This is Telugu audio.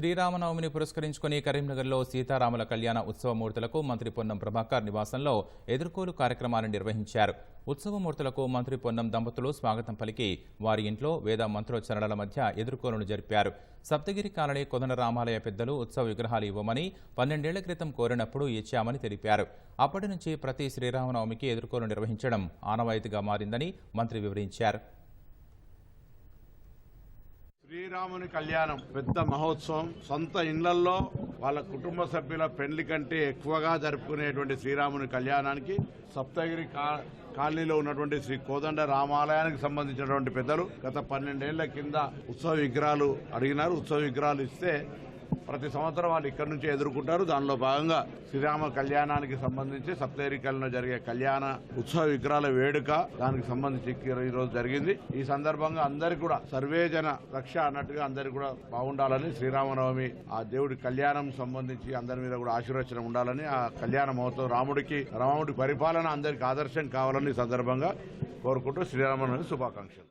శ్రీరామనవమిని పురస్కరించుకుని కరీంనగర్లో సీతారాముల కళ్యాణ ఉత్సవమూర్తులకు మంత్రి పొన్నం ప్రభాకర్ నివాసంలో ఎదుర్కోలు కార్యక్రమాన్ని నిర్వహించారు. ఉత్సవమూర్తులకు మంత్రి పొన్నం దంపతులు స్వాగతం పలికి వారి ఇంట్లో వేద మంత్రోచ్చరణల మధ్య ఎదుర్కోలను జరిపారు. సప్తగిరి కాలనీ కొదన రామాలయ పెద్దలు ఉత్సవ విగ్రహాలు ఇవ్వమని పన్నెండేళ్ళ క్రితం కోరినప్పుడు ఇచ్చామని తెలిపారు. అప్పటి నుంచి ప్రతి శ్రీరామనవమికి ఎదుర్కోలు నిర్వహించడం ఆనవాయితీగా మారిందని మంత్రి వివరించారు. శ్రీరాముని కళ్యాణం పెద్ద మహోత్సవం. సొంత ఇండ్లల్లో వాళ్ళ కుటుంబ సభ్యుల పెళ్ళి కంటే ఎక్కువగా జరుపుకునేటువంటి శ్రీరాముని కళ్యాణానికి సప్తగిరి కా- కాలనీలో ఉన్నటువంటి శ్రీ కోదండ రామాలయానికి సంబంధించినటువంటి పెద్దలు గత పన్నెండేళ్ళ కింద ఉత్సవ విగ్రహాలు అడిగినారు. ఉత్సవ విగ్రహాలు ఇస్తే ప్రతి సంవత్సరం వాళ్ళు ఇక్కడి నుంచి ఎదుర్కొంటారు. దానిలో భాగంగా శ్రీరామ కళ్యాణానికి సంబంధించి సప్తగిరి జరిగే కళ్యాణ ఉత్సవ విగ్రహాల వేడుక దానికి సంబంధించి ఈ రోజు జరిగింది. ఈ సందర్భంగా అందరికి కూడా సర్వేజన రక్ష అన్నట్టుగా అందరికి కూడా బాగుండాలని శ్రీరామనవమి ఆ దేవుడి కళ్యాణం సంబంధించి అందరి మీద కూడా ఆశీర్వచనం ఉండాలని ఆ కళ్యాణ మహోత్సవం రాముడికి రాముడి పరిపాలన అందరికి ఆదర్శం కావాలని ఈ సందర్భంగా కోరుకుంటూ శ్రీరామనవమి శుభాకాంక్షలు.